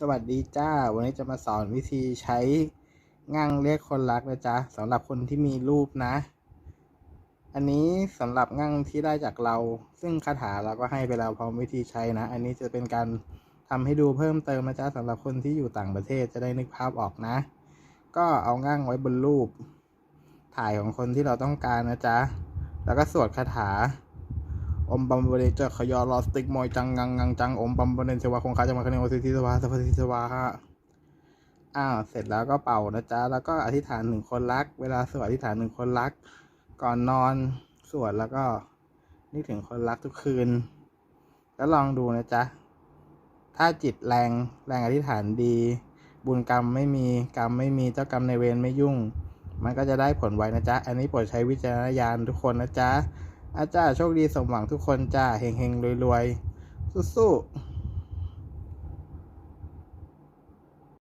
สวัสดีจ้า วันนี้จะมาสอนวิธีใช้งั่งเรียกคนรักนะจ๊ะสำหรับคนที่มีรูปนะ อันนี้สำหรับงั่งที่ได้จากเรา ซึ่งคาถาเราก็ให้ไปแล้วพร้อมวิธีใช้นะ อันนี้จะเป็นการทำให้ดูเพิ่มเติมนะจ๊ะสำหรับคนที่อยู่ต่างประเทศจะได้นึกภาพออกนะ ก็เอางั่งไว้บนรูป ถ่ายของคนที่เราต้องการนะจ๊ะแล้วก็สวดคาถา อมบัมบเดเจอขยอลอสติกมอยจังงังงังจังอมบัมบเดนเสวาคงคาจะมาคะเนโอสิทิสวาสวัสดิสวาฮะอ้าวเสร็จแล้วก็เป่านะจ๊ะแล้วก็อธิษฐานหนึ่งคนรัก เวลาสวดอธิษฐานหนึ่งคนรัก ก่อนนอนสวดแล้วก็นึกถึงคนรักทุกคืน แล้วลองดูนะจ๊ะถ้าจิตแรงแรงอธิษฐานดี บุญกรรมไม่มีกรรมไม่มีเจ้ากรรมในเวรไม่ยุ่ง มันก็จะได้ผลไวนะจ๊ะ อันนี้โปรดใช้วิจารณญาณทุกคนนะจ๊ะ อาจารย์โชคดีสมหวังทุกคนจ้าเฮงเฮงรวยรวยๆสู้ๆ